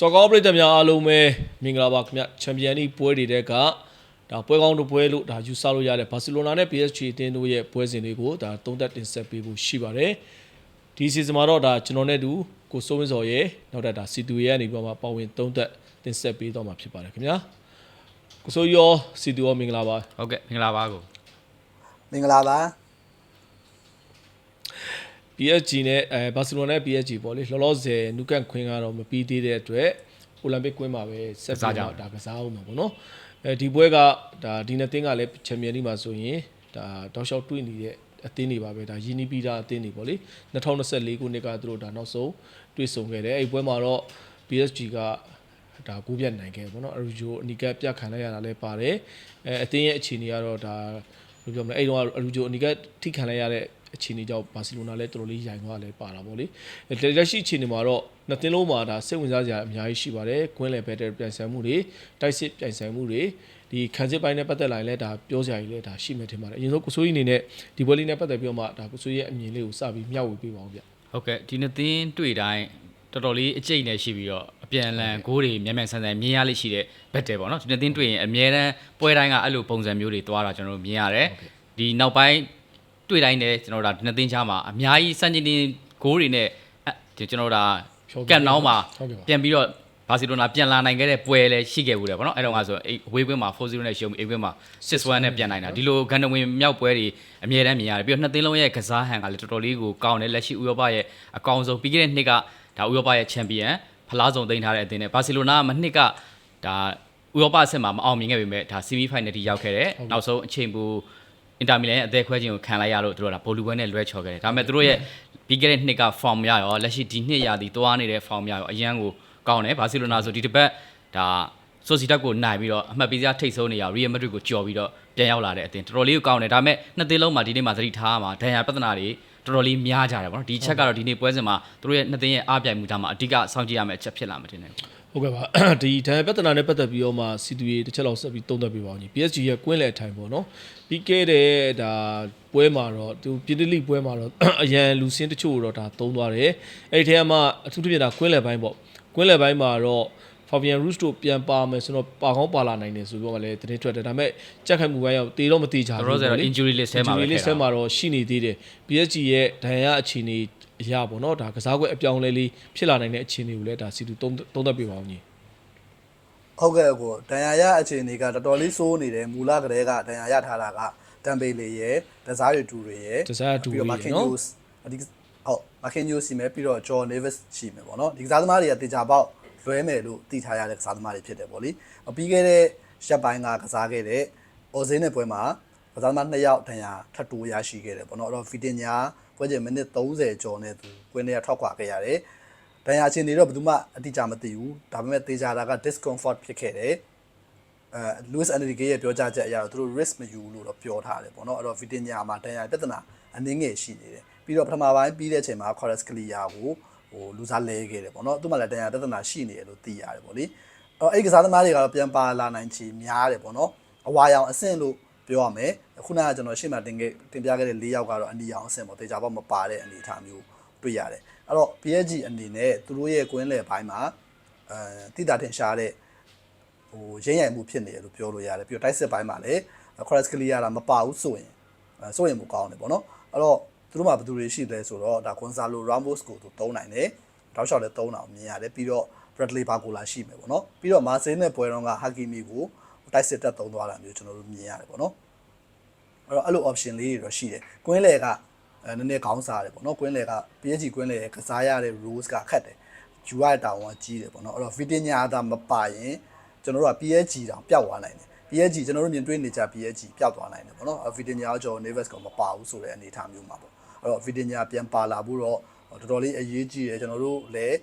စော်ကောင်းပြည်သက်များအားလုံးပဲမင်္ဂလာပါခင်ဗျချန်ပီယံလိပွဲတွေတဲ့ကဒါပွဲကောင်းတစ်ပွဲလို့ဒါယူဆလို့ရတဲ့ဘာစီလိုနာနဲ့ PSG အသင်းတို့ရဲ့ပွဲစဉ်တွေကိုဒါသုံးသက်တင်ဆက်ပေးဖို့ရှိပါတယ်ဒီစီဇန်မှာတော့ဒါကျွန်တော်နဲ့တူကိုစိုးဝင်းစော်ရဲ့နောက်ထပ်ဒါစီတူရဲ့ကနေပြီးတော့မှပါဝင်သုံးသက်တင်ဆက်ပေးတော့မှာဖြစ်ပါတယ်ခင်ဗျာကိုစိုးရောစီတူရောမင်္ဂလာပါဟုတ်ကဲ့မင်္ဂလာပါကိုမင်္ဂလာပါ PSG နဲ့အဲဘာစီလိုနာနဲ့ PSG ပေါ့လေလောလောဆယ်နူကန်ခွင်းကတော့မပြီးသေးတဲ့အတွက်အိုလံပစ်ကွင်းမှာပဲဆက်ပြီးတော့ဒါကစားအောင်မှာပေါ့နော်အဲဒီပွဲကဒါဒီနှစ်သင်းကလည်းချန်ပီယံလိမှာဆိုရင်ဒါတောက်လျှောက်တွေ့နေတဲ့အသင်းတွေပါပဲဒါယင်းနီးပြီးသားအသင်းတွေပေါ့လေ2024ခုနှစ်ကသူတို့ဒါနောက်ဆုံးတွေ့ဆုံခဲ့တယ်အဲဒီပွဲမှာတော့ PSG ကဒါကိုပြတ်နိုင်ခဲ့ပေါ့နော်အရူဂျိုအနီကပ်ပြတ်ခံလိုက်ရတာလည်းပါတယ်အဲအသင်းရဲ့အခြေအနေကတော့ဒါဘယ်လိုပြောမလဲအဲ့တော့အရူဂျိုအနီကပ်ထိခံလိုက်ရတဲ့ အခြေအနေကြောင့်ဘာစီလိုနာလည်းတော်တော်လေးရိုင်သွားလည်းပါတာပေါ့လေအဲလက်ရှိအခြေအနေမှာတော့နှစ်သင်းလုံးမှာဒါစိတ်ဝင်စားစရာအများကြီးရှိပါတယ်ကွင်းလယ်ဘက်တယ်ပြန်ဆန်မှုတွေတိုက်စစ်ပြန်ဆန်မှုတွေဒီခံစစ်ပိုင်းနဲ့ပတ်သက်လာရင်လည်းဒါပြောစရာကြီးလည်းဒါရှိမှထင်ပါတယ်အရင်ဆုံးကိုစိုးကြီးအနေနဲ့ဒီပွဲလေးနဲ့ပတ်သက်ပြီးတော့မှဒါကိုစိုးရဲ့အမြင်လေးကိုစပြီးမျှဝေပေးပါအောင်ဗျဟုတ်ကဲ့ဒီနှစ်သင်းတွေ့တိုင်းတော်တော်လေးအကျိတ်နဲ့ရှိပြီးတော့အပြန်အလှန်ဂိုးတွေမြန်မြန်ဆန်ဆန်မြင်ရလိမ့်ရှိတဲ့ဘက်တယ်ပေါ့နော်ဒီနှစ်သင်းတွေ့ရင်အများတန်းပွဲတိုင်းကအဲ့လိုပုံစံမျိုးတွေသွားတာကျွန်တော်တို့မြင်ရတယ်ဒီနောက်ပိုင်း တွေ့တိုင်းလည်းကျွန်တော်တို့ဒါဒီနှစ်သင်းချားမှာအများကြီးစံချိန်တင်ဂိုးတွေနဲ့အဲ့ကျွန်တော်တို့ဒါကက်နောင်းမှာဟုတ်ကဲ့ပါပြန်ပြီးတော့ဘာစီလိုနာပြန်လာနိုင်ခဲ့တဲ့ပွဲလည်းရှိခဲ့ဘူးတယ်ဗောနော်အဲ့တော့ကဆိုအဲ့ဝေးကွင်းမှာ4-0နဲ့ရှုံးပြီးအိမ်ကွင်းမှာ6-1နဲ့ပြန်နိုင်တာဒီလိုဂန်ဒဝင်မြောက်ပွဲတွေအမြဲတမ်းမြင်ရတယ်ပြီးတော့နှစ်သင်းလုံးရဲ့ကစားဟန်ကလည်းတော်တော်လေးကိုကောင်းတယ်လက်ရှိဥရောပရဲ့အကောင်ဆုံးပြီးခဲ့တဲ့နှစ်ကဒါဥရောပရဲ့ချန်ပီယံဖလားဆုံးသိမ်းထားတဲ့အသင်းနဲ့ဘာစီလိုနာကမနှစ်ကဒါဥရောပအဆင့်မှာမအောင်မြင်ခဲ့ပေမဲ့ဒါ semi final ထိရောက်ခဲ့တယ်နောက်ဆုံးအချိန်ဘူး အင်တာမီလန်ရဲ့အသေးခွဲခြင်းကိုခံလိုက်ရလို့သူတို့ကဘောလူပွဲနဲ့လွဲချော်ခဲ့တယ်ဒါပေမဲ့သူတို့ရဲ့ပြီးခဲ့တဲ့နှစ်က form ရရောလက်ရှိဒီနှစ်ရာသီသွားနေတဲ့ form ရရောအရန်ကိုကောင်းတယ်ဘာစီလိုနာဆိုဒီတစ်ပတ်ဒါဆိုစီတက်ကိုနိုင်ပြီးတော့အမှတ်ပေးစရာထိတ်ဆုံးနေရရီယယ်မက်ဒရစ်ကိုကြော်ပြီးတော့ပြန်ရောက်လာတဲ့အသင်းတော်တော်လေးကိုကောင်းတယ်ဒါပေမဲ့နှစ်သင်းလုံးမှာဒီနေ့မှာသတိထားရမှာဒဏ်ရာပြဿနာတွေတော်တော်လေးများကြတယ်ပေါ့နော်ဒီချက်ကတော့ဒီနေ့ပွဲစဉ်မှာသူတို့ရဲ့နှစ်သင်းရဲ့အားပြိုင်မှုဒါမှအဓိကစောင့်ကြည့်ရမယ့်အချက်ဖြစ်လာမှာတင်တယ် ဟုတ်ကဲ့ပါဒီဒဏ်ရာပြဿနာနဲ့ပတ်သက်ပြီးတော့မှစီတူရီတစ်ချက်လောက်ဆက်ပြီးသုံးသပ်ပေးပါဦးညီ PSG ရဲ့ကွင်းလယ်ထိုင်ပေါ့နော်ပြီးခဲ့တဲ့ဒါပွဲမှာတော့သူပြည်သူ့လိပွဲမှာတော့အရန်လူစင်းတချို့တော့ဒါသုံးသွားတယ်အဲ့ဒီထဲမှာအထူးသဖြင့်ဒါကွင်းလယ်ပိုင်းပေါ့ကွင်းလယ်ပိုင်းမှာတော့ Fabian Ruiz တို့ပြန်ပါမယ်ဆိုတော့ပါကောင်းပါလာနိုင်တယ်ဆိုပြီးတော့လည်းသတင်းထွက်တယ်ဒါပေမဲ့ကြက်ခိုင်မှုပိုင်းရောက်တေတော့မတေချာတော်တော်ဆိုတော့ injury list ထဲမှာပဲ injury list ထဲမှာတော့ရှိနေသေးတယ် PSG ရဲ့ဒဏ်ရာအခြေအနေ အရာပေါ့နော်ဒါကစားကွက်အပြောင်းလဲလေးဖြစ်လာနိုင်တဲ့အခြေအနေကိုလည်းဒါစီတူသုံးသုံးသပ်ပေးပါဦးညီဟုတ်ကဲ့ကိုဒဏ်ရာရအခြေအနေကတော်တော်လေးစိုးနေတယ်မူလကတည်းကဒဏ်ရာရထားတာကတမ်ပေလေရဲ့ဒဇာရီတူတွေရဲ့ဒဇာရီတူတွေပြီးတော့ရဲ့မာကင်နော်ညိုစ်ဒီဟုတ်မာကင်ညိုစ်ရှိမယ်ပြီးတော့ဂျော်နေဗစ်ရှိမယ်ပေါ့နော်ဒီကစားသမားတွေကတေချာပေါက်လွဲမယ်လို့သိထားရတဲ့ကစားသမားတွေဖြစ်တယ်ပေါ့လေပြီးခဲ့တဲ့ရက်ပိုင်းကကစားခဲ့တဲ့အော်ဇင်းနဲ့ပွဲမှာ ကစားသမား2ယောက်ဒဏ်ရာထပ်တိုးရရှိခဲ့တယ်ပေါ့နော်အဲ့တော့ဗီတင်ညာပွဲချိန်မိနစ်30ကျော်နဲ့သူကွင်းထဲကထွက်ခွာခဲ့ရတယ်ဒဏ်ရာချင်းတွေတော့ဘယ်သူမှအတိအကျမသိဘူးဒါပေမဲ့တေချာတာက discomfort ဖြစ်ခဲ့တယ်အဲ Louis Enrique ရဲ့ပြောကြားချက်အရတော့သူတို့ risk မယူဘူးလို့တော့ပြောထားတယ်ပေါ့နော်အဲ့တော့ Vitinha မှာတန်ရာပြဿနာအနည်းငယ်ရှိနေတယ်ပြီးတော့ပထမပိုင်းပြီးတဲ့အချိန်မှာ Chorus Clear ကိုဟိုလူစားလဲခဲ့တယ်ပေါ့နော်သူမှလည်းတန်ရာပြဿနာရှိနေတယ်လို့သိရတယ်ပေါ့လေအဲ့တော့အဲ့ဒီကစားသမားတွေကတော့ပြန်ပါလာနိုင်ချေများတယ်ပေါ့နော်အဝါရောင်အဆင့်လို့ ပြောရမယ်ခုနကကျွန်တော်ရှေ့မှာတင်ခဲ့တင်ပြခဲ့တဲ့၄ယောက်ကတော့အနီရောင်အဆင့်ပေါ့တေချာပေါက်မပါတဲ့အနေအထားမျိုးတွေ့ရတယ်အဲ့တော့ PSG အနေနဲ့သူတို့ရဲ့ကွင်းလယ်ပိုင်းမှာအဲတိတာတင်ရှားတဲ့ဟိုရင်းရိုင်မှုဖြစ်နေတယ်လို့ပြောလို့ရတယ်ပြီးတော့တိုက်စစ်ပိုင်းမှာလည်း cross clear လာမပါဘူးဆိုရင်အဲဆိုရင်မကောင်းတယ်ပေါ့နော်အဲ့တော့သူတို့မှာဘယ်သူတွေရှိလဲဆိုတော့ဒါ Gonzalo Ramos ကိုသူသုံးနိုင်တယ်တောက်လျှောက်လည်းသုံးအောင်မြင်ရတယ်ပြီးတော့ Bradley Barcola ရှိမယ်ပေါ့နော်ပြီးတော့ Marseille နဲ့ပွဲတော့က Hakimi ကို တိုက်စစ်တက်သုံးသွားတာမျိုးကျွန်တော်တို့မြင်ရတယ်ပေါ့နော်အဲ့တော့အဲ့လို option လေးတွေတော့ရှိတယ်ကွင်းလေကအဲနည်းနည်းခေါင်းစားတယ်ပေါ့နော်ကွင်းလေက PSG ကွင်းလေကစားရတဲ့ rules ကခတ်တယ်ယူရတဲ့တာဝန်ကြီးတယ်ပေါ့နော်အဲ့တော့ Vitinha သာမပါရင်ကျွန်တော်တို့က PSG တောင်ပျောက်သွားနိုင်တယ် PSG ကျွန်တော်တို့မြင်တွေ့နေကြ PSG ပျောက်သွားနိုင်တယ်ပေါ့နော်ဗီတင်ညာကျော် Neves ကမပါဘူးဆိုတဲ့အနေအထားမျိုးမှာပေါ့အဲ့တော့ဗီတင်ညာပြန်ပါလာဖို့တော့တော်တော်လေးအရေးကြီးတယ်ကျွန်တော်တို့လည်း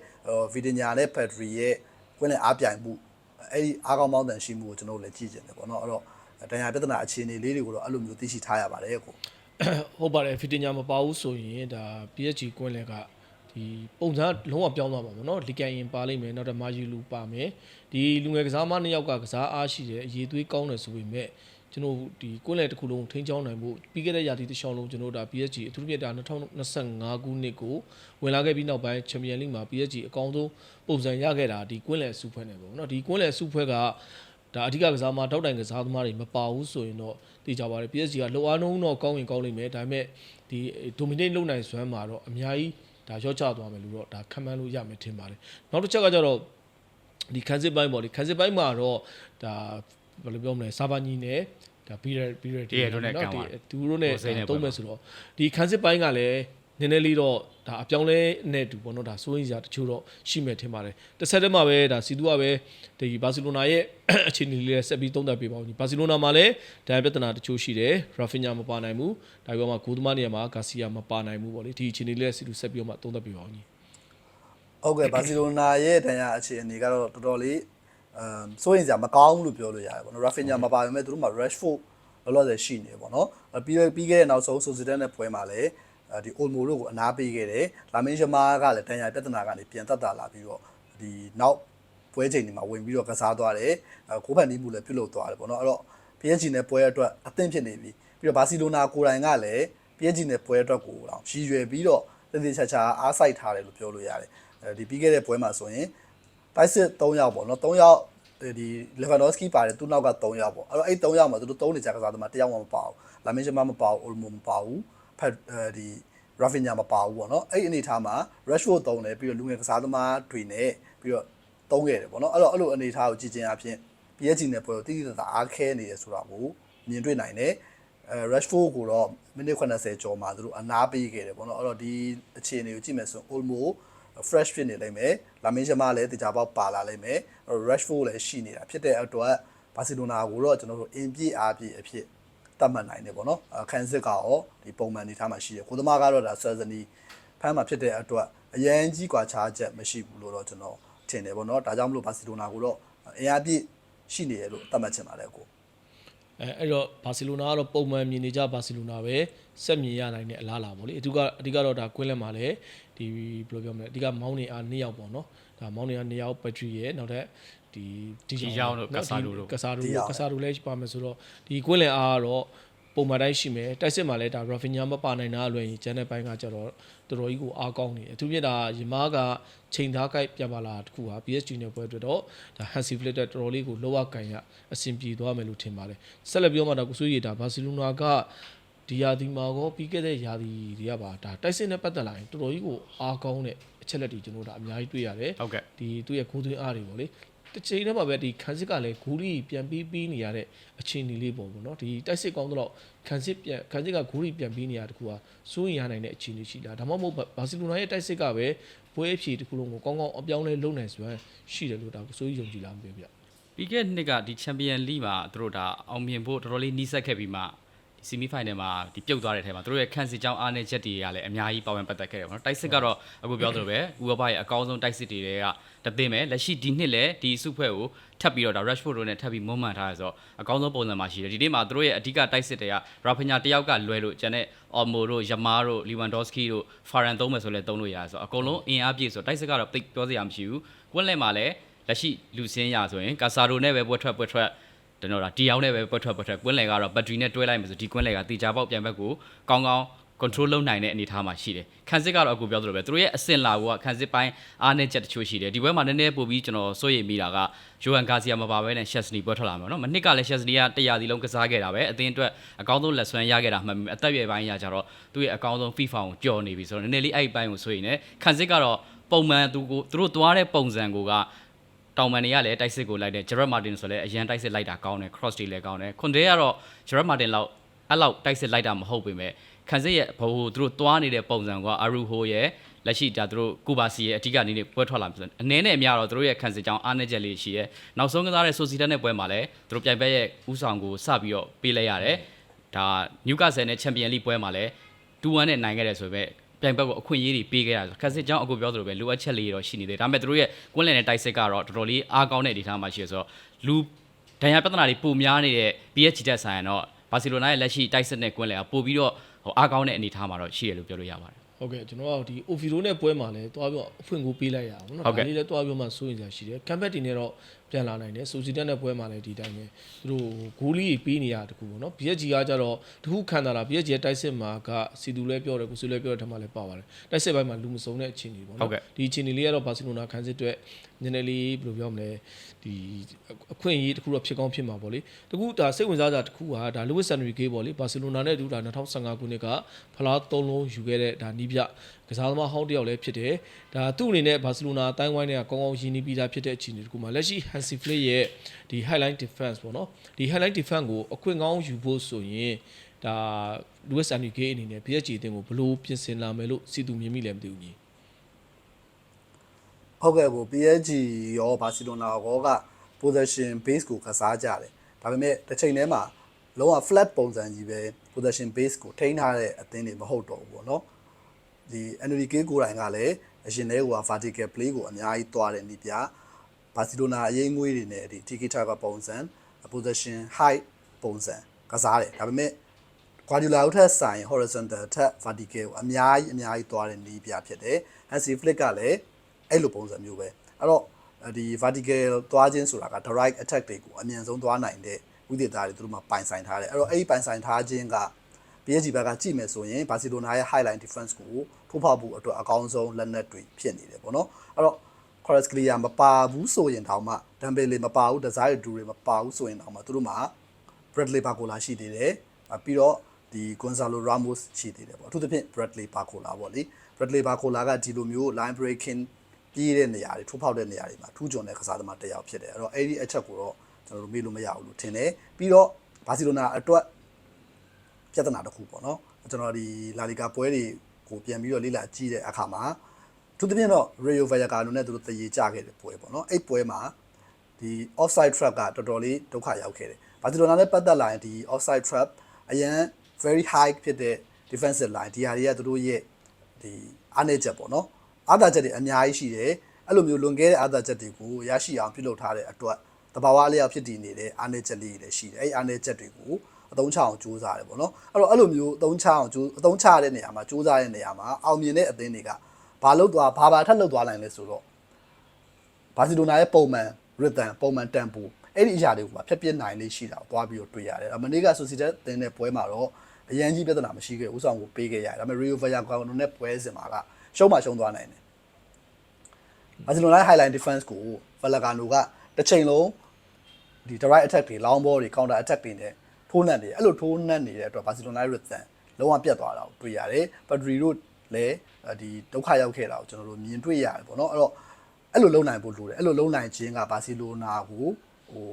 ဗီတင်ညာနဲ့ Pedri ရဲ့ကွင်းနဲ့အားပြိုင်မှု အဲ့ဒီအားကောင်းမောင်းတန်ရှိမှုကိုကျွန်တော်တို့လည်းကြည့်ကြတယ်ပေါ့နော်အဲ့တော့တန်ရာပြဿနာအခြေအနေလေးတွေကိုတော့အဲ့လိုမျိုးသိရှိထားရပါတယ်ကို ဟုတ်ပါတယ်ဖီတင်ညာမပါဘူးဆိုရင်ဒါ PSG ကွင်းလက်ကဒီပုံစံလုံးဝပြောင်းသွားပါဘောเนาะလီကန်ရင်ပါလိမ့်မယ်နောက်တော့မာယူလူပါမယ်ဒီလူငယ်ကစားမနှစ်ယောက်ကကစားအားရှိတယ်အရေးသွေးကောင်းတယ်ဆိုပေမဲ့ဒ ကျွန်တော်ဒီကွင်းလယ်တစ်ခုလုံးထိန်းချောင်းနိုင်ဖို့ပြီးခဲ့တဲ့ရာသီတစ်လျှောက်လုံးကျွန်တော်ဒါ PSG အထူးသဖြင့်ဒါ2025ခုနှစ်ကိုဝင်လာခဲ့ပြီးနောက်ပိုင်း Champions League မှာ PSG အကောင်းဆုံးပုံစံရခဲ့တာဒီကွင်းလယ်စုဖွဲ့နေပေါ့နော်ဒီကွင်းလယ်စုဖွဲ့ကဒါအဓိကကစားမှာတောက်တိုင်ကစားသမားတွေမပါဘူးဆိုရင်တော့သိကြပါတယ် PSG ကလောအားနှုံးတော့ကောင်းရင်ကောင်းလိမ့်မယ်ဒါပေမဲ့ဒီ dominate လုပ်နိုင်စွမ်းမှာတော့အများကြီးဒါရော့ချသွားမယ်လို့တော့ဒါခံမှန်းလို့ရမယ်ထင်ပါတယ်နောက်တစ်ချက်ကကြတော့ဒီခန်းစစ်ပိုင်းပေါ့ဒီခန်းစစ်ပိုင်းမှာတော့ဒါ ဘယ်လိုပြောမလဲစာပါညီနဲ့ဒါဘီရဘီရဒီရတို့နဲ့ကန်ပါသူတို့နဲ့ဟိုစိမ်းနဲ့သုံးမယ်ဆိုတော့ဒီခန်းစစ်ပိုင်းကလည်းနည်းနည်းလေးတော့ဒါအပြောင်းလဲနဲ့တူပေါ့နော်ဒါစိုးရိမ်စရာတချို့တော့ရှိမယ်ထင်ပါတယ်တစ်ဆက်တည်းမှာပဲဒါစီတူကပဲဒီဘာစီလိုနာရဲ့အခြေအနေလေးလည်းဆက်ပြီးသုံးသပ်ပေးပါဦးညီဘာစီလိုနာမှာလည်းဒါပြဿနာတချို့ရှိတယ်ရာဖင်ညာမပါနိုင်ဘူးဒါပြောမှဂိုးသမားနေရာမှာဂါစီယာမပါနိုင်ဘူးပေါ့လေဒီအခြေအနေလေးလည်းစီတူဆက်ပြီးတော့မှသုံးသပ်ပေးပါဦးညီဟုတ်ကဲ့ဘာစီလိုနာရဲ့တန်ရာအခြေအနေကတော့တော်တော်လေးအ မ်စိုးရင်စရာမကောင်းဘူးလို့ပြောလို့ရတယ်ပေါ့နော် Rafinha မပါဘဲမဲ့သူတို့မှာ Rashford လောလောဆယ်ရှိနေပေါ့နော်အပြီးတော့ပြီးခဲ့တဲ့နောက်ဆုံး Sociedad နဲ့ပွဲမှာလည်းအဲဒီ Olmo တို့ကိုအနာပေးခဲ့တယ်လာမင်းရှမားကလည်းတန်ရာပြဿနာကနေပြန်တက်တာလာပြီးတော့ဒီနောက်ပွဲချိန်တွေမှာဝင်ပြီးတော့ကစားသွားတယ်အဲကိုးဖန်နီးမှုလည်းပြုလုပ်သွားတယ်ပေါ့နော်အဲ့တော့ PSG နဲ့ပွဲအတွက်အသင့်ဖြစ်နေပြီပြီးတော့ဘာစီလိုနာကိုယ်တိုင်ကလည်း PSG နဲ့ပွဲအတွက်ကိုတော့ရည်ရွယ်ပြီးတော့တည်တည်ချာချာအားစိုက်ထားတယ်လို့ပြောလို့ရတယ်အဲဒီပြီးခဲ့တဲ့ပွဲမှာဆိုရင် တိုက်စစ်3ယောက်ပေါ့နော်3ယောက်ဒီ Lewandowski ပါတယ်သူနောက်က3ယောက်ပေါ့အဲ့တော့အဲ့3ယောက်မှာသူတို့3နေကြကစားသမား1ယောက်မှမပါဘူးလာမင်းရှမမပါဘူး Olmo မပါဘူးဖက်အဲဒီ Rafinha မပါဘူးပေါ့နော်အဲ့အနေထားမှာ Rashford 3တယ်ပြီးတော့လူငယ်ကစားသမားတွေနဲ့ပြီးတော့3ခဲ့တယ်ပေါ့နော်အဲ့တော့အဲ့လိုအနေထားကိုကြည့်ချင်းအဖြစ် PSG နဲ့ပွဲကိုတိတိကျကျအားခဲနေတယ်ဆိုတာကိုမြင်တွေ့နိုင်တယ်အဲ Rashford ကိုတော့မိနစ်80ကျော်မှာသူတို့အနားပေးခဲ့တယ်ပေါ့နော်အဲ့တော့ဒီအခြေအနေကိုကြည့်မယ်ဆိုရင် Olmo fresh ဖြစ်နေလိမ့်မယ်လာမင်းရှမလည်းတခြားပေါက်ပါလာလိမ့်မယ် Rashford လည်းရှိနေတာဖြစ်တဲ့အတွက်ဘာစီလိုနာကိုတော့ကျွန်တော်တို့အင်ပြည့်အားပြည့်အဖြစ်တတ်မှတ်နိုင်တယ်ပေါ့နော်အခန်းစစ်ကရောဒီပုံမှန်နေထားမှာရှိတယ်ကိုသမားကတော့ဒါဆယ်ဇနီဖမ်းမှာဖြစ်တဲ့အတွက်အရန်ကြီးกว่าခြားချက်မရှိဘူးလို့တော့ကျွန်တော်ထင်တယ်ပေါ့နော်ဒါကြောင့်မလို့ဘာစီလိုနာကိုတော့အင်အားပြည့်ရှိနေတယ်လို့သတ်မှတ်ချင်ပါတယ်ကို အဲအဲ့တော့ဘာစီလိုနာကတော့ပုံမှန်မြင်နေကြဘာစီလိုနာပဲဆက်မြင်ရနိုင်တဲ့အလားအလာပေါ့လေအဓိကအဓိကတော့ဒါကွင်းလက်မှာလည်း ဒီဘယ်လိုပြောမလဲအဓိကမောင်းနေအား၂ယောက်ပေါ့နော်ဒါမောင်းနေအား၂ယောက်ဘက်ထရီရဲ့နောက်ထပ်ဒီဒီယောက်တို့ကစားတို့တို့ကစားတို့ဒီယောက်ကစားတို့လည်းပါမယ်ဆိုတော့ဒီကွင်းလက်အားကတော့ပုံမှန်တိုင်းရှိမယ်တိုက်စစ်မှာလည်းဒါ Rafinha မပါနိုင်တာအလွယ်ရင်ကျန်တဲ့ဘိုင်းကကျတော့တော်တော်ကြီးကိုအားကောင်းနေတယ်အထူးဖြင့်ဒါယမားကချိန်သားကိုက်ပြန်ပါလာတခုဟာ PSG နဲ့ပွဲအတွက်တော့ဒါ Hansi Flick တက်တော်တော်လေးကိုလောကကန်ရအဆင်ပြေသွားမယ်လို့ထင်ပါတယ်ဆက်လက်ပြောမှဒါကိုစိုးရိမ်တာဘာစီလိုနာက ဒီယာဒီမာကောပြီးခဲ့တဲ့ယာဒီတွေကပါဒါတိုက်စစ်နဲ့ပတ်သက်လာရင်တော်တော်ကြီးကိုအားကောင်းတဲ့အချက်လက်တွေကျွန်တော်တို့ဒါအများကြီးတွေ့ရတယ်ဟုတ်ကဲ့ဒီသူ့ရဲ့ဂိုးသွင်းအားတွေပေါ့လေတစ်ချိန်တည်းမှာပဲဒီခန်းစစ်ကလည်းဂိုးရီပြန်ပြီးပြီးနေရတဲ့အခြေအနေလေးပေါ့ဗောနော်ဒီတိုက်စစ်ကောင်းတော့ခန်းစစ်ပြန်ခန်းစစ်ကဂိုးရီပြန်ပြီးနေရတဲ့တခုဟာစိုးရင်ရနိုင်တဲ့အခြေအနေရှိလားဒါမှမဟုတ်ဘာစီလိုနာရဲ့တိုက်စစ်ကပဲပွဲအဖြေတစ်ခုလုံးကိုကောင်းကောင်းအပြောင်းလဲလုပ်နိုင်စွမ်းရှိတယ်လို့ဒါကိုစိုးရိမ်ယုံကြည်လားမပြောပြပြီးခဲ့တဲ့နှစ်ကဒီချန်ပီယံလိမှာသူတို့ဒါအောင်မြင်ဖို့တော်တော်လေးနှီးစက်ခဲ့ပြီးမှဒီ ဆီမီဖိုင်နယ်မှာဒီပြုတ်သွားတဲ့ထဲမှာသူတို့ရဲ့ခန့်စစ်ကြောင်းအားနဲ့ချက်တွေကလည်းအများကြီးပါဝင်ပတ်သက်ခဲ့တယ်ပေါ့နော်တိုက်စစ်ကတော့အခုပြောသလိုပဲဥရောပရဲ့အကောင်းဆုံးတိုက်စစ်တွေကတသိမ်းပဲလက်ရှိဒီနှစ်လည်းဒီစုဖွဲ့ကိုထပ်ပြီးတော့ဒါ Rashford တို့နဲ့ထပ်ပြီးမွမ်းမံထားရဆိုတော့အကောင်းဆုံးပုံစံမှာရှိတယ်ဒီနေ့မှာသူတို့ရဲ့အဓိကတိုက်စစ်တွေက Rafinha တယောက်ကလွယ်လို့ကျန်တဲ့ Olmo တို့ Yamaha တို့ Lewandowski တို့ Varane သုံးမယ်ဆိုလဲသုံးလို့ရတယ်ဆိုတော့အကုန်လုံးအင်အားပြည့်ဆိုတော့တိုက်စစ်ကတော့တိတ်ပြောစရာမရှိဘူးကွင်းလဲမှာလည်းလက်ရှိလူစင်းရဆိုရင်ကာဆာရိုနဲ့ပဲပွဲထွက်ပွဲထွက် ကျွန်တော်ဒါဒီအောင်နဲ့ပဲပွက်ထွက်ပွက်ထွက်ကွင်းလယ်ကတော့ဘက်ထရီနဲ့တွဲလိုက်မယ်ဆိုဒီကွင်းလယ်ကတေချာပေါက်ပြန်ဘက်ကိုကောင်းကောင်း control လုပ်နိုင်တဲ့အနေအထားမှာရှိတယ်ခန်းစစ်ကတော့အခုပြောသလိုပဲသူတို့ရဲ့အဆင့်လာကိုကခန်းစစ်ပိုင်းအားနဲ့ချက်တချို့ရှိတယ်ဒီဘက်မှာနည်းနည်းပို့ပြီးကျွန်တော်စိုးရိမ်မိတာကယိုဟန်ဂါစီယာမပါဘဲနဲ့ရှက်စနီပွဲထွက်လာမှာနော်မနစ်ကလည်းရှက်စနီကတရားစီလုံးကစားခဲ့တာပဲအသင်းအတွက်အကောင်းဆုံးလက်ဆွမ်းရခဲ့တာမှန်ပြီအသက်အရွယ်ပိုင်းရကြတော့သူ့ရဲ့အကောင်းဆုံး FIFA ကိုကြော်နေပြီဆိုတော့နည်းနည်းလေးအဲ့ဒီပိုင်းကိုစိုးရိမ်နေခန်းစစ်ကတော့ပုံမှန်သူကိုသူတို့သွားတဲ့ပုံစံကိုက တောင်မန်တွေကလည်းတိုက်စစ်ကိုလိုက်တယ်ဂျရက်မာတင်ဆိုလည်းအရန်တိုက်စစ်လိုက်တာကောင်းတယ် cross တွေလည်းကောင်းတယ်ခွန်တဲကတော့ဂျရက်မာတင်လောက်အဲ့လောက်တိုက်စစ်လိုက်တာမဟုတ်ပေမဲ့ခန်စစ်ရဲ့ဘိုးသူတို့သွားနေတဲ့ပုံစံကအရူဟိုရဲ့လက်ရှိဒါသူတို့ကူဘာစီရဲ့အဓိကနေနေပွဲထွက်လာပြီဆိုအနည်းနဲ့အများတော့သူတို့ရဲ့ခန်စစ်ကြောင်းအားနေချက်လေးရှိရဲ့နောက်ဆုံးကစားတဲ့ဆိုစီတက်နဲ့ပွဲမှာလည်းသူတို့ပြိုင်ဘက်ရဲ့ဥဆောင်ကိုစပြီးတော့ပေးလိုက်ရတယ်ဒါနျူကာဆယ်နဲ့ချန်ပီယံလိပွဲမှာလည်း2-1နဲ့နိုင်ခဲ့တယ်ဆိုပေမဲ့ ပြိုင်ဘက်ကိုအခွင့်အရေးတွေပေးခဲ့တာဆိုခက်စစ်ကြောင်းအခုပြောသလိုပဲလိုအပ်ချက်လေးတော့ရှိနေတယ်ဒါပေမဲ့သူတို့ရဲ့ကွင်းလည်နဲ့တိုက်စစ်ကတော့တော်တော်လေးအားကောင်းတဲ့အနေအထားမှာရှိရဆိုတော့လူဒဏ်ရာပြဿနာတွေပုံများနေတဲ့ PSG တက်ဆိုင်ရင်တော့ဘာစီလိုနာရဲ့လက်ရှိတိုက်စစ်နဲ့ကွင်းလည်ကပို့ပြီးတော့ဟိုအားကောင်းတဲ့အနေအထားမှာတော့ရှိတယ်လို့ပြောလို့ရပါတယ်ဟုတ်ကဲ့ကျွန်တော်ကဒီ Oviedo နဲ့ပွဲမှာလည်းတွားပြီးတော့အဖွင့်ကိုပေးလိုက်ရအောင်နော်ဟုတ်ကဲ့ဒါလေးလည်းတွားပြီးတော့မှစိုးရင်စရာရှိတယ်ကမ်ဘက်တင်နဲ့တော့တ ပြန်လာနိုင်တယ်ဆိုစီတက်တဲ့ပွဲမှာလည်းဒီတိုင်းပဲသူတို့ဂိုးလီပေးနေရတခုပေါ့နော် PSG ကကြတော့တခုခံတာလား PSG ရဲ့တိုက်စစ်မှာကစီတူလည်းပြောတယ်ကိုစီလည်းပြောတယ်ထပ်မှလည်းပါပါတယ်တိုက်စစ်ပိုင်းမှာလူမစုံတဲ့အခြေအနေပေါ့ဟုတ်နော်ကဲ့ဒီအခြေအနေလေးကတော့ဘာစီလိုနာခံစစ်အတွက်နည်းနည်းလေးဘယ်လိုပြောမလဲဒီအခွင့်အရေးတခုတော့ဖြစ်ကောင်းဖြစ်မှာပေါ့လေတခုဒါစိတ်ဝင်စားကြတခုကဒါလူဝစ်ဆန်နရီဂေးပေါ့လေဘာစီလိုနာနဲ့အတူဒါ2015ခုနှစ်ကဖလား၃လုံးယူခဲ့တဲ့ဒါနီးပြကစားသမားဟောင်းတစ်ယောက်လည်းဖြစ်တယ်ဒါသူ့အနေနဲ့ဘာစီလိုနာအတိုင်းဝိုင်းတွေကကောင်းကောင်းရင်းနှီးပြီးသားဖြစ်တဲ့အခြေအနေတခုမှာလက်ရှိ Hansi Flick ရဲ့ဒီ highlight defense ပေါ့နော်ဒီ highlight defense ကိုအခွင့်ကောင်းယူဖို့ဆိုရင်ဒါ Louis Enrique အနေနဲ့ PSG အသင်းကိုဘယ်လိုပြင်ဆင်လာမယ်လို့စီသူမြင်မိလဲမသိဘူးကြီးဟုတ်ကဲ့ကို PSG ရောဘာစီလိုနာရောက possession base ကိုကစားကြတယ်ဒါပေမဲ့တစ်ချိန်တည်းမှာလုံးဝ flat ပုံစံကြီးပဲ possession base ကိုထိန်းထားတဲ့အသင်းတွေမဟုတ်တော့ဘူးပေါ့နော် ဒီ Enrique ကိုယ်တိုင်ကလည်းအရင်တည်းက vertical play ကိုအများကြီးသွားတယ်နီးပြဘာစီလိုနာအရေးငွေးတွေနဲ့ဒီ tiki taka ပုံစံ possession high ပုံစံကစားတယ်ဒါပေမဲ့ Guardiola ထက်ဆိုင် horizontal ထက် vertical ကိုအများကြီးအများကြီးသွားတဲ့နီးပြဖြစ်တယ် Hansi Flick ကလည်းအဲ့လိုပုံစံမျိုးပဲအဲ့တော့ဒီ vertical သွားခြင်းဆိုတာက direct attack တွေကိုအမြန်ဆုံးသွားနိုင်တဲ့ဝိသေသတွေသူတို့မှပိုင်ဆိုင်ထားတယ်အဲ့တော့အဲ့ဒီပိုင်ဆိုင်ထားခြင်းက PSG ဘက်ကကြည့်မယ်ဆိုရင်ဘာစီလိုနာရဲ့ highline defense ကိုထိုးဖောက်ဖို့အတွက်အကောင်းဆုံးလက်နက်တွေဖြစ်နေတယ်ပေါ့နော်အဲ့တော့ Cross Clear မပါဘူးဆိုရင်တောင်မှ Dembele မပါဘူး Desire Due မပါဘူးဆိုရင်တောင်မှသူတို့မှာ Bradley Barcola ရှိသေးတယ်အပြီးတော့ဒီ Gonzalo Ramos ရှိသေးတယ်ပေါ့အထူးသဖြင့် Bradley Barcola ပေါ့လေ Bradley Barcola ကဒီလိုမျိုး line breaking ပြေးတဲ့နေရာတွေထိုးဖောက်တဲ့နေရာတွေမှာထူးချွန်တဲ့ကစားသမားတစ်ယောက်ဖြစ်တယ်အဲ့တော့အဲ့ဒီအချက်ကိုတော့ကျွန်တော်တို့မေ့လို့မရဘူးလို့ထင်တယ်ပြီးတော့ဘာစီလိုနာအတွက် ပြဿနာတစ်ခုပေါ့နော်ကျွန်တော်ဒီလာလီဂါပွဲတွေကိုပြန်ပြီးတော့လေ့လာကြည့်တဲ့အခါမှာသူတစ်ပြင်းတော့ Rayo Vallecano နဲ့သူတို့တရေကြခဲ့တဲ့ပွဲပေါ့နော်အဲ့ပွဲမှာဒီ offside trap ကတော်တော်လေးဒုက္ခရောက်ခဲ့တယ်ဘာစီလိုနာနဲ့ပတ်သက်လာရင်ဒီ offside trap အရန် very high ဖြစ်တဲ့ defensive line ဒီဟာတွေကသူတို့ရဲ့ဒီအားနည်းချက်ပေါ့နော်အားသာချက်တွေအများကြီးရှိတယ်အဲ့လိုမျိုးလွန်ခဲ့တဲ့အားသာချက်တွေကိုရရှိအောင်ပြုလုပ်ထားတဲ့အတွက်တဘာဝအလျောက်ဖြစ်တည်နေတဲ့အားနည်းချက်လေးတွေလည်းရှိတယ်အဲ့အားနည်းချက်တွေကို အသုံးချအောင်ကြိုးစားတယ်ပေါ့နော်အဲ့တော့အဲ့လိုမျိုးအသုံးချအောင်ကြိုးအသုံးချရတဲ့နေရာမှာကြိုးစားတဲ့နေရာမှာအောင်မြင်တဲ့အသင်းတွေကဘာလို့သွားဘာဘာထပ်လုပ်သွားနိုင်လဲဆိုတော့ဘာစီလိုနာရဲ့ပုံမှန် rhythm ပုံမှန် tempo အဲ့ဒီအရာတွေကဖြတ်ပြစ်နိုင်လေးရှိတာကိုသွားပြီးတော့တွေ့ရတယ်အမနေ့က Sociedad တင်းတဲ့ပွဲမှာတော့အရန်ကြီးပြဿနာမရှိခဲ့ဘူးဥဆောင်ကိုပေးခဲ့ရတယ်ဒါပေမဲ့ Rio Vallecano နဲ့ပွဲစဉ်မှာကရှုံးမှရှုံးသွားနိုင်တယ်ဘာစီလိုနာ highline defense ကို Vallecano ကတစ်ချိန်လုံးဒီ direct attack တွေ long ball တွေ counter attack တွေနဲ့ ထိုးနှက်နေတယ်အဲ့လိုထိုးနှက်နေတဲ့အတွက်ဘာစီလိုနာရဲ့ rhythm လုံးဝပြတ်သွားတာကိုတွေ့ရတယ်ပက်ဒရီတို့လည်းဒီဒုက္ခရောက်ခဲ့တာကိုကျွန်တော်တို့မြင်တွေ့ရတယ်ပေါ့နော်အဲ့တော့အဲ့လိုလုံနိုင်ဖို့လိုတယ်အဲ့လိုလုံနိုင်ခြင်းကဘာစီလိုနာကိုဟို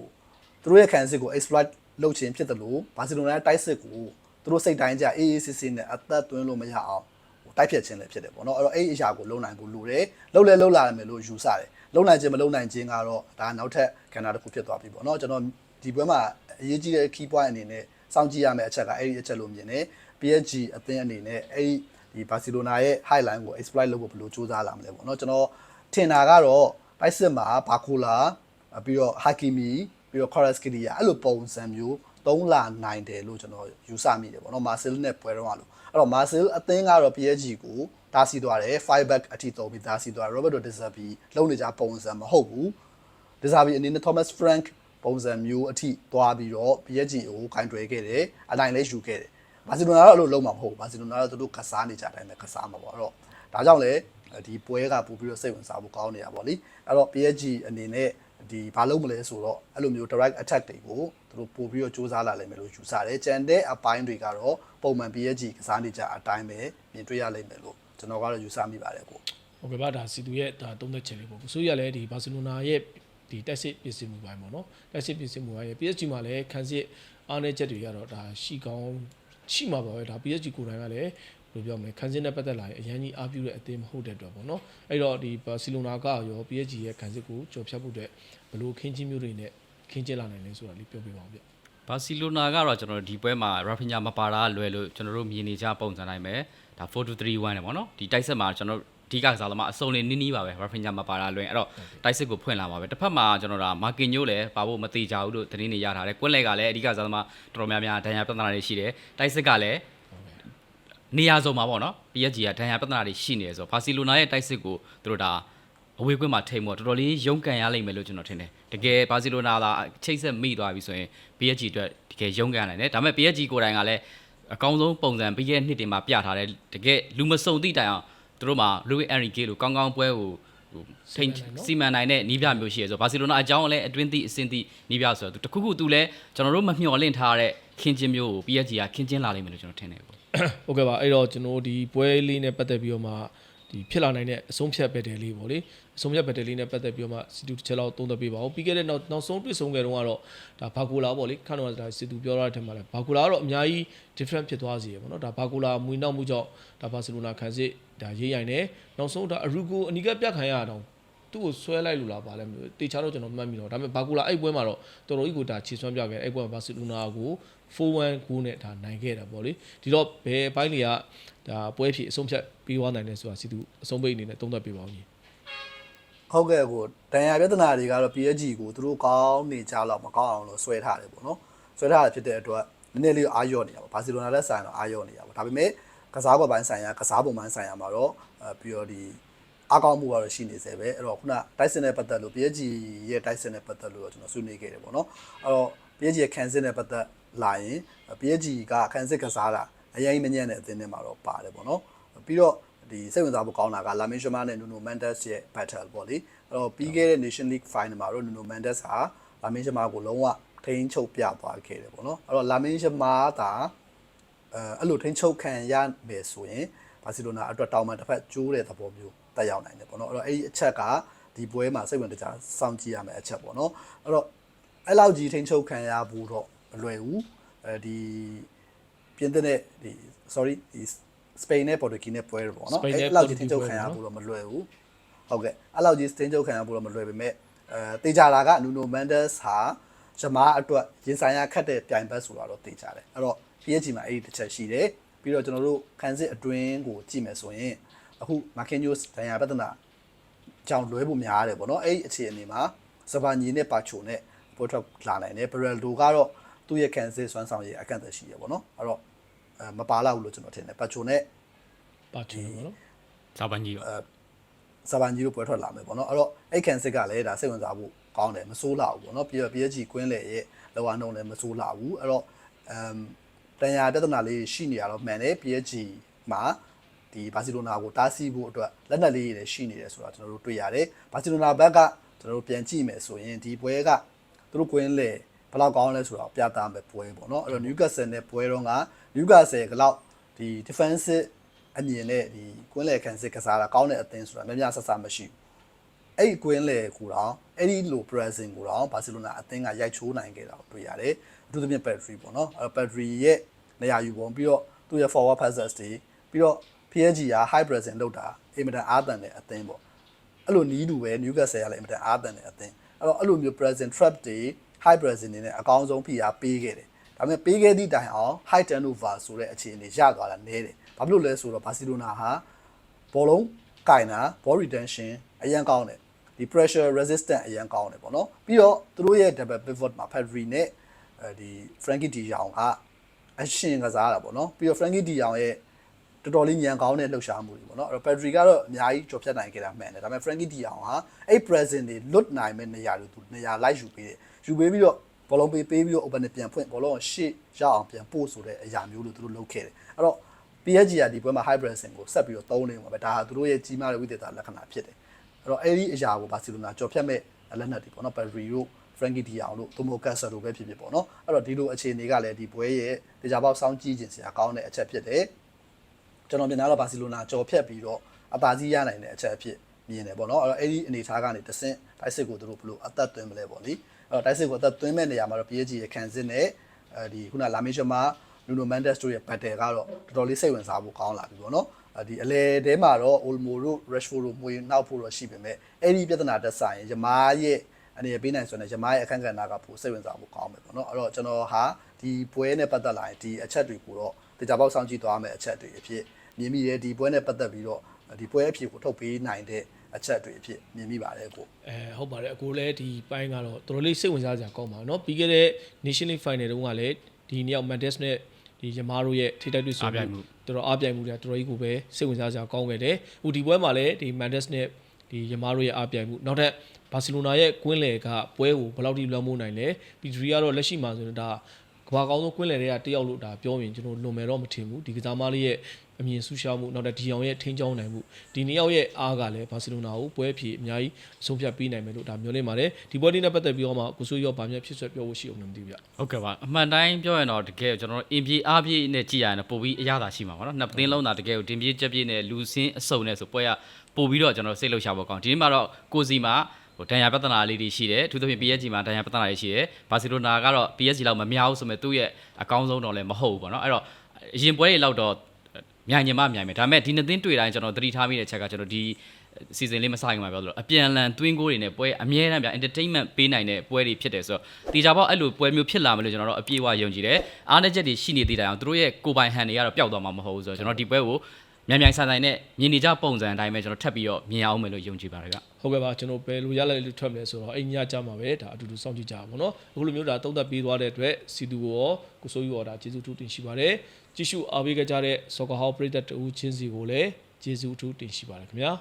သူတို့ရဲ့ခံစစ်ကို exploit လုပ်ခြင်းဖြစ်တယ်လို့ဘာစီလိုနာရဲ့တိုက်စစ်ကိုသူတို့စိတ်တိုင်းကြအေးအေးစစ်စစ်နဲ့အသက်သွင်းလို့မရအောင်ဟိုတိုက်ဖြတ်ခြင်းလည်းဖြစ်တယ်ပေါ့နော်အဲ့တော့အဲ့ဒီအရာကိုလုံနိုင်ဖို့လိုတယ်လုံလဲလုံလာမယ်လို့ယူဆတယ်လုံနိုင်ခြင်းမလုံနိုင်ခြင်းကတော့ဒါနောက်ထပ်ကဏ္ဍတစ်ခုဖြစ်သွားပြီပေါ့နော်ကျွန်တော်ဒီပွဲမှာ အရေးကြီးတဲ့ key point အနေနဲ့စောင့်ကြည့်ရမယ့်အချက်ကအဲ့ဒီအချက်လို့မြင်တယ် PSG အသင်းအနေနဲ့အဲ့ဒီဒီဘာစီလိုနာရဲ့ highline ကို exploit လုပ်ဖို့ဘယ်လိုစူးစမ်းလာမလဲပေါ့နော်ကျွန်တော်ထင်တာကတော့တိုက်စစ်မှာဘာကူလာပြီးတော့ Hakimi ပြီးတော့ Kvaratskhelia အဲ့လိုပုံစံမျိုးသုံးလာနိုင်တယ်လို့ကျွန်တော်ယူဆမိတယ်ပေါ့နော် Marcel နဲ့ပွဲတော့လို့အဲ့တော့ Marcel အသင်းကတော့ PSG ကိုတားဆီးသွားတယ်5 back အထိသုံးပြီးတားဆီးသွားတယ် Roberto De Zerbi လုံးနေကြပုံစံမဟုတ်ဘူး De Zerbi အနေနဲ့ Thomas Frank ပုံစံမျိုးအထိသွားပြီးတော့ PSG ကိုဂိုင်းတွဲခဲ့တယ်အနိုင်လည်းယူခဲ့တယ်ဘာစီလိုနာကတော့အဲ့လိုလုံးမှာမဟုတ်ဘူးဘာစီလိုနာကတော့သူတို့ကစားနေကြတဲ့အတိုင်းပဲကစားမှာပေါ့အဲ့တော့ဒါကြောင့်လေဒီပွဲကပို့ပြီးတော့စိတ်ဝင်စားဖို့ကောင်းနေတာပေါ့လေအဲ့တော့ PSG အနေနဲ့ဒီဘာလုပ်မလဲဆိုတော့အဲ့လိုမျိုး direct attack တွေကိုသူတို့ပို့ပြီးတော့စူးစမ်းလာလိမ့်မယ်လို့ယူဆတယ်ကြံတဲ့အပိုင်းတွေကတော့ပုံမှန် PSG ကစားနေကြအတိုင်းပဲမြင်တွေ့ရလိမ့်မယ်လို့ကျွန်တော်ကတော့ယူဆမိပါတယ်ကိုဟုတ်ကဲ့ပါဒါစီတူရဲ့ဒါသုံးသက်ချက်လေးပေါ့ဆိုရလည်းဒီဘာစီလိုနာရဲ့ ဒီတက်စစ်ပြင်ဆင်မှုပိုင်းပေါ့နော်တက်စစ်ပြင်ဆင်မှုပိုင်းရဲ့ PSG မှာလည်းခန်းစစ်အားနည်းချက်တွေကတော့ဒါရှိကောင်းရှိမှာပါပဲဒါ PSG ကိုယ်တိုင်ကလည်းဘယ်လိုပြောမလဲခန်းစစ်နဲ့ပတ်သက်လာရင်အရန်ကြီးအားပြုတဲ့အသင်းမဟုတ်တဲ့အတွက်ပေါ့နော်အဲ့တော့ဒီဘာစီလိုနာကရော PSG ရဲ့ခန်းစစ်ကိုကြော်ဖြတ်ဖို့အတွက်ဘယ်လိုခင်းချင်းမျိုးတွေနဲ့ခင်းကျင်းလာနိုင်လဲဆိုတာလေးပြောပြပါဦးဗျဘာစီလိုနာကတော့ကျွန်တော်တို့ဒီပွဲမှာ Rafinha မပါတာလွယ်လို့ကျွန်တော်တို့မြင်နေကြပုံစံတိုင်းပဲဒါ4-2-3-1နဲ့ပေါ့နော်ဒီတိုက်ဆက်မှာကျွန်တော် တို့အဓိကစားသမားအစုံလေးနီးနီးပါပဲ Rafinha မပါတာလွယ်အဲ့တော့တိုက်စစ်ကိုဖွင့်လာပါပဲတစ်ဖက်မှာကျွန်တော်တို့မာကင်ညိုလည်းပါဖို့မသေးကြဘူးလို့သတင်းတွေရထားတယ်ကွင်းလက်ကလည်းအဓိကစားသမားတော်တော်များများဒဏ်ရာပြဿနာတွေရှိတယ်တိုက်စစ်ကလည်းနေရာစုံမှာပေါ့နော် PSG ကဒဏ်ရာပြဿနာတွေရှိနေတယ်ဆိုတော့ဘာစီလိုနာရဲ့တိုက်စစ်ကိုသူတို့ဒါဟအဝေးကွင်းမှာထိမ့်ဖို့တော်တော်လေးရုန်းကန်ရလိမ့်မယ်လို့ကျွန်တော်ထင်တယ်တကယ်ဘာစီလိုနာသာချိတ်ဆက်မိသွားပြီဆိုရင် PSG အတွက်တကယ်ရုန်းကန်နိုင်တယ်ဒါပေမဲ့ PSG ကိုယ်တိုင်ကလည်းအကောင်းဆုံးပုံစံပြီးခဲ့တဲ့နှစ်တင်မှာပြထားတယ်တကယ်လူမစုံသည့်တိုင်အောင် သူတို့မှာ Luis Enrique လို့ကောင်းကောင်းပွဲကိုဟိုထိန်စီမံနိုင်တဲ့နီးပြမျိုးရှိရဆိုဘာစီလိုနာအကြောင်းလည်းအတွင်းသည့်အဆင့်သည့်နီးပြဆိုတော့တခုခုသူလည်းကျွန်တော်တို့မမျှော်လင့်ထားတဲ့ခင်းချင်းမျိုးကို PSG ကခင်းချင်းလာလိမ့်မယ်လို့ကျွန်တော်ထင်တယ်ပေါ့ဟုတ်ကဲ့ပါအဲ့တော့ကျွန်တော်ဒီပွဲလေးနဲ့ပတ်သက်ပြီးတော့မှဒီဖြစ်လာနိုင်တဲ့အဆုံးဖြတ်ဘက်တယ်လေးပေါ့လေအဆုံးဖြတ်ဘက်တယ်လေးနဲ့ပတ်သက်ပြီးတော့မှစီတူတစ်ချက်လောက်သုံးသပ်ပေးပါဦးပြီးခဲ့တဲ့နောက်နောက်ဆုံးတွေ့ဆုံခဲ့တော့ကတော့ဒါဘာကူလာပေါ့လေခန့်တော့ဒါစီတူပြောရတဲ့ထက်မှာလဲဘာကူလာကတော့အများကြီး different ဖြစ်သွားစေရပေါ့နော်ဒါဘာကူလာမွေနောက်မှုကြောင့်ဒါဘာစီလိုနာခံစစ် ဒါရေးရိုင်နေနောက်ဆုံးဒါအရူကိုအနီကပြတ်ခံရအောင်သူ့ကိုဆွဲလိုက်လို့လားပါလဲမလို့တေချာတော့ကျွန်တော်မှတ်မိတော့ဒါပေမဲ့ဘာကူလာအဲ့ပွဲမှာတော့တော်တော်ကြီးကိုဒါခြေစွမ်းပြခဲ့အဲ့ပွဲမှာဘာစီလိုနာကို4-1ကိုနဲ့ဒါနိုင်ခဲ့တာပေါ့လေဒီတော့ဘယ်ဘိုင်းတွေကဒါပွဲဖြစ်အဆုံးဖြတ်ပြီးသွားနိုင်တယ်ဆိုတာစီသူအဆုံးပိတ်အနေနဲ့သုံးသပ်ပေးပါဦးညီဟုတ်ကဲ့ကိုဒဏ်ရာပြဿနာတွေကတော့ PSG ကိုသူတို့ကောင်းနေကြတော့မကောင်းအောင်လို့ဆွဲထားတယ်ပေါ့နော်ဆွဲထားတာဖြစ်တဲ့အတွက်နည်းနည်းလေးအာရော့နေရပါဘာစီလိုနာလက်ဆိုင်တော့အာရော့နေရပါဒါပေမဲ့ ကစားကွက်ပိုင်းဆိုင်ရာကစားပုံပိုင်းဆိုင်ရာမှာတော့အဲပြီးတော့ဒီအကောင်းမှုကတော့ရှိနေသေးပဲအဲ့တော့ခုနတိုက်စင်နဲ့ပတ်သက်လို့ PSG ရဲ့တိုက်စင်နဲ့ပတ်သက်လို့ကျွန်တော်ဆွေးနွေးခဲ့တယ်ပေါ့နော်အဲ့တော့ PSG ရဲ့ခံစစ်နဲ့ပတ်သက်လာရင် PSG ကခံစစ်ကစားတာအရင်မညံ့တဲ့အသင်းထဲမှာတော့ပါတယ်ပေါ့နော်ပြီးတော့ဒီစိတ်ဝင်စားဖို့ကောင်းတာကလာမင်ရှမာနဲ့နူနိုမန်ဒက်စ်ရဲ့ battle ပေါ့လေအဲ့တော့ပြီးခဲ့တဲ့ Nation League final မှာတော့နူနိုမန်ဒက်စ်ဟာလာမင်ရှမာကိုလုံးဝထိန်းချုပ်ပြသွားခဲ့တယ်ပေါ့နော်အဲ့တော့လာမင်ရှမာက အဲအဲ့လိုထိန်းချုပ်ခံရမယ်ဆိုရင်ဘာစီလိုနာအတွက်တောင်းပန်တစ်ဖက်ကျိုးတဲ့သဘောမျိုးတက်ရောက်နိုင်တယ်ပေါ့နော်အဲ့တော့အဲ့ဒီအချက်ကဒီပွဲမှာစိတ်ဝင်တကြားစောင့်ကြည့်ရမယ်အချက်ပေါ့နော်အဲ့တော့အဲ့လောက်ကြီးထိန်းချုပ်ခံရဖို့တော့မလွယ်ဘူးအဲဒီပြင်သစ်နဲ့ဒီ sorry ဒီစပိန်နဲ့ပေါ်တူဂီနဲ့ပွဲတယ်ပေါ့နော်စပိန်နဲ့အဲ့လောက်ကြီးထိန်းချုပ်ပေါ်တူဂီခံရပွဲဖို့တော့မလွယ်ဘူးဟုတ်ကဲ့အဲ့လောက်ကြီးထိန်းချုပ်ခံရဖို့တော့မလွယ်ပေမဲ့အဲတေချာလာကနူနိုမန်ဒက်စ်ဟာဂျမားအတွက်ရင်ဆိုင်ရခတ်တဲ့ပြိုင်ဘက်ဆိုတာတော့တေချာတယ်အဲ့တော့ PSG မှာအဲ့ဒီတစ်ချက်ရှိတယ်ပြီးတော့ကျွန်တော်တို့ခန်းစစ်အတွင်းကိုကြည့်မယ်ဆိုရင်အခုမာကင်ညိုစ်ဒန်ယာပဒနာကြောင်လွဲဖို့များတယ်ပေါ့နော်အဲ့ဒီအခြေအနေမှာစပါညီနဲ့ပါချိုနဲ့ပေါ်ထွက်လာနိုင်တယ်ဘရယ်ဒိုကတော့သူ့ရဲ့ခန်းစစ်စွမ်းဆောင်ရည်အကန့်အသတ်ရှိရပေါ့နော်အဲ့တော့အဲမပါလာဘူးလို့ကျွန်တော်ထင်တယ်ပါချိုနဲ့ပါချင်တယ်ပေါ့နော်ဇာပန်ကြီးရောစပန်ကြီးတို့ပွဲထွက်လာမယ်ပေါ့နော်အဲ့တော့အဲ့ကန်စစ်ကလည်းဒါစိတ်ဝင်စားဖို့ကောင်းတယ်မစိုးလာဘူးပေါ့နော်ပြီးတော့ PSG ကွင်းလေရဲ့လောအားနှုံးလည်းမစိုးလာဘူးအဲ့တော့အမ် တန်ရာပြဿနာလေးရှိနေရတော့မှန်တယ် PSG မှာဒီဘာစီလိုနာကိုတားဆီးဖို့အတွက်လက်နက်လေးတွေရှိနေတယ်ဆိုတာကျွန်တော်တို့တွေ့ရတယ်ဘာစီလိုနာဘက်ကကျွန်တော်တို့ပြန်ကြည့်မယ်ဆိုရင်ဒီပွဲကသူတို့ကွင်းလေဘယ်လောက်ကောင်းလဲဆိုတာကိုပြသမယ်ပွဲပေါ့နော်အဲ့တော့ Newcastle နဲ့ပွဲတော့က Newcastle ကလောက်ဒီ defensive အမြင်နဲ့ဒီကွင်းလေခံစစ်ကစားတာကောင်းတဲ့အသင်းဆိုတာများများဆဆမရှိဘူးအဲ့ဒီကွင်းလေကိုတော့အဲ့ဒီလို pressing ကိုတော့ဘာစီလိုနာအသင်းကရိုက်ချိုးနိုင်ခဲ့တာကိုတွေ့ရတယ်အထူးသဖြင့် Pedri ပေါ့နော်အဲ့တော့ Pedri ရဲ့ နေရာယူပုံပြီးတော့သူ့ရဲ့ forward passes တွေပြီးတော့ PSG က high pressing လုပ်တာအင်မတန်အားတန်တဲ့အသင်းပေါ့အဲ့လိုနီးတူပဲ Newcastle ကလည်းအင်မတန်အားတန်တဲ့အသင်းအဲ့တော့အဲ့လိုမျိုး present trap တွေ high pressing တွေနဲ့အကောင်းဆုံးဖိအားပေးခဲ့တယ်ဒါပေမဲ့ပေးခဲ့သည့်တိုင်အောင် high turnover ဆိုတဲ့အခြေအနေရသွားတာနည်းတယ်ဘာဖြစ်လို့လဲဆိုတော့ဘာစီလိုနာဟာဘောလုံးကင်တာ ball retention အရင်ကောင်းတယ်ဒီ pressure resistant အရင်ကောင်းတယ်ပေါ့နော်ပြီးတော့သူတို့ရဲ့ double pivot မှာ Pedri နဲ့အဲဒီ Frankie De Jong က အရှင်ကစားတာပေါ့နော်ပြီးတော့ Frankie De Jong ရဲ့တော်တော်လေးညံကောင်းတဲ့လှုပ်ရှားမှုတွေပေါ့နော်အဲ့တော့ Pedri ကတော့အများကြီးကြော်ဖြတ်နိုင်ခဲ့တာမှန်တယ်ဒါပေမဲ့ Frankie De Jong ဟာအဲ့ present တွေလွတ်နိုင်မဲ့နေရာတွေသူနေရာလိုက်ယူပေးတယ်ယူပေးပြီးတော့ဘောလုံးပေးပေးပြီးတော့ open နဲ့ပြန်ဖွင့်ဘောလုံးကိုရှေ့ရအောင်ပြန်ပို့ဆိုတဲ့အရာမျိုးလို့သူတို့လုပ်ခဲ့တယ်အဲ့တော့ PSG ကဒီပွဲမှာ high pressing ကိုဆက်ပြီးတော့သုံးနေမှာပဲဒါဟာသူတို့ရဲ့ကြီးမားတဲ့ဝိသေသလက္ခဏာဖြစ်တယ်အဲ့တော့အဲ့ဒီအရာကိုဘာစီလိုနာကြော်ဖြတ်မဲ့လက်နက်တွေပေါ့နော် Pedri တို့ Frankie De Jong တို့ Tomo Kessler တို့ပဲဖြစ်ဖြစ်ပေါ့နော်အဲ့တော့ဒီလိုအခြေအနေကလည်းဒီပွဲရဲ့ဒေဂျာပေါက်စောင်းကြည့်ခြင်းစရာကောင်းတဲ့အချက်ဖြစ်တယ်ကျွန်တော်မြင်တာတော့ဘာစီလိုနာကြော်ဖြတ်ပြီးတော့အပါကြီးရနိုင်တဲ့အချက်အဖြစ်မြင်တယ်ပေါ့နော်အဲ့တော့အဲ့ဒီအနေထားကနေတဆင့်တိုက်စစ်ကိုသူတို့ဘယ်လိုအသက်သွင်းမလဲပေါ့လေအဲ့တော့တိုက်စစ်ကိုအသက်သွင်းမဲ့နေရာမှာတော့ PSG ရဲ့ခံစစ်နဲ့အဲဒီခုနလာမင်းရှမာလူနိုမန်ဒက်စ်တို့ရဲ့ battle ကတော့တော်တော်လေးစိတ်ဝင်စားဖို့ကောင်းလာပြီပေါ့နော်အဲဒီအလဲတဲမှာတော့ Olmo တို့ Rashford တို့မွေနောက်ဖို့တော့ရှိပေမဲ့အဲ့ဒီပြဿနာတက်ဆိုင်ရမားရဲ့ အနေနဲ့ပေးနိုင်ဆိုရင်ရမားရဲ့အခန့်ကဏ္ဍကပိုစိတ်ဝင်စားဖို့ကောင်းမယ်ပေါ့နော်အဲ့တော့ကျွန်တော်ဟာဒီပွဲနဲ့ပတ်သက်လာရင်ဒီအချက်တွေကိုတော့တေချာပေါက်ဆောင်ကြည့်သွားမယ်အချက်တွေအဖြစ်မြင်မိတယ်ဒီပွဲနဲ့ပတ်သက်ပြီးတော့ဒီပွဲအဖြစ်ကိုထုတ်ပေးနိုင်တဲ့အချက်တွေအဖြစ်မြင်မိပါတယ်ကို အဲဟုတ်ပါတယ်အကိုလည်းဒီပိုင်းကတော့တော်တော်လေးစိတ်ဝင်စားစရာကောင်းပါเนาะပြီးခဲ့တဲ့ Nation League Final တုန်းကလည်းဒီနှစ်ယောက် Mandes နဲ့ဒီရမားတို့ရဲ့ထိတိုက်တွေ့ဆုံ အားပြိုင်မှု တော်တော်အားပြိုင်မှုတွေတော်တော်ကြီးကိုပဲစိတ်ဝင်စားစရာကောင်းခဲ့တယ်ဟိုဒီပွဲမှာလည်းဒီ Mandes နဲ့ ဒီယမားတို့ရဲ့အားပြိုင်မှုနောက်ထပ်ဘာစီလိုနာရဲ့ကွင်းလယ်ကပွဲကိုဘယ်လောက်ထိလွှမ်းမိုးနိုင်လဲပီဒရီကတော့လက်ရှိမှာဆိုရင်ဒါကဘာကောင်းဆုံးကွင်းလယ်တွေကတယောက်လို့ဒါပြောရင်ကျွန်တော်လွန်မယ်တော့မထင်ဘူးဒီကစားမလေးရဲ့အမြင်ဆူရှောက်မှုနောက်တဲ့ဒီအောင်ရဲ့ထိန်းချောင်းနိုင်မှုဒီနှစ်ယောက်ရဲ့အားကလည်းဘာစီလိုနာကိုပွဲအဖြစ်အများကြီးအဆုံးဖြတ်ပေးနိုင်မယ်လို့ဒါမျိုးနေပါတယ်ဒီပွဲလေးနဲ့ပတ်သက်ပြီးတော့မှကိုစိုးရောဗာမြတ်ဖြစ်ဆွဲပြောဖို့ရှိအောင်မသိဘူးဗျဟုတ်ကဲ့ပါအမှန်တိုင်းပြောရင်တော့တကယ်ကျွန်တော်တို့အင်ပြေအားပြေနဲ့ကြည်ရရင်ပို့ပြီးအရသာရှိမှာပါနော်နှစ်သင်းလုံးသာတကယ်ကိုတင်ပြေချက်ပြေနဲ့လူစင်းအစုံနဲ့ဆိုပွဲက ပို့ပြီးတော့ကျွန်တော်စိတ်လှုပ်ရှားဖို့ကောင်းဒီနေ့မှာတော့ကိုစီမှာဟိုဒဏ်ရာပြဿနာလေးတွေရှိတယ်အထူးသဖြင့် PSG မှာဒဏ်ရာပြဿနာတွေရှိတယ်ဘာစီလိုနာကတော့ PSG လောက်မများဘူးဆိုပေမဲ့သူ့ရဲ့အကောင်းဆုံးတော့လည်းမဟုတ်ဘူးပေါ့နော်အဲ့တော့အရင်ပွဲတွေလောက်တော့မြိုင်ညင်မမြိုင်မယ်ဒါပေမဲ့ဒီနှစ်သင်းတွေ့တိုင်းကျွန်တော်သတိထားမိတဲ့ချက်ကကျွန်တော်ဒီစီစဉ်လေးမဆိုင်ခင်မှာပြောသလိုအပြန်အလှန်တွင်းကိုတွေနဲ့ပွဲအမြဲတမ်းဗျ entertainment ပေးနိုင်တဲ့ပွဲတွေဖြစ်တယ်ဆိုတော့တီချာပေါက်အဲ့လိုပွဲမျိုးဖြစ်လာမယ်လို့ကျွန်တော်တို့အပြည့်အဝယုံကြည်တယ်အားနည်းချက်တွေရှိနေသေးတယ်အောင်သူတို့ရဲ့ကိုယ်ပိုင်ဟန်တွေကတော့ပျောက်သွားမှာမဟုတ်ဘူးဆိုတော့ကျွန်တော်ဒီပွဲကို မြန်မြန်ဆန်ဆန်နဲ့မြင်နေကြပုံစံအတိုင်းပဲကျွန်တော်ထပ်ပြီးတော့မြင်အောင်မယ်လို့ယုံကြည်ပါတယ်ကဟုတ်ကဲ့ပါကျွန်တော်ဘယ်လိုရလိုက်လို့ထွက်မလဲဆိုတော့အိမ်ညကြမှာပဲဒါအတူတူစောင့်ကြည့်ကြပါဘောနော်အခုလိုမျိုးဒါသုံးသက်ပေးသွားတဲ့အတွက်စီတူကိုရောကိုစိုးယူရောဒါကျေးဇူးတူတင်ရှိပါတယ်ကြည့်ရှုအားပေးကြတဲ့ Soccer House ပရိသတ်တူချင်းစီကိုလည်းကျေးဇူးအထူးတင်ရှိပါတယ်ခင်ဗျာ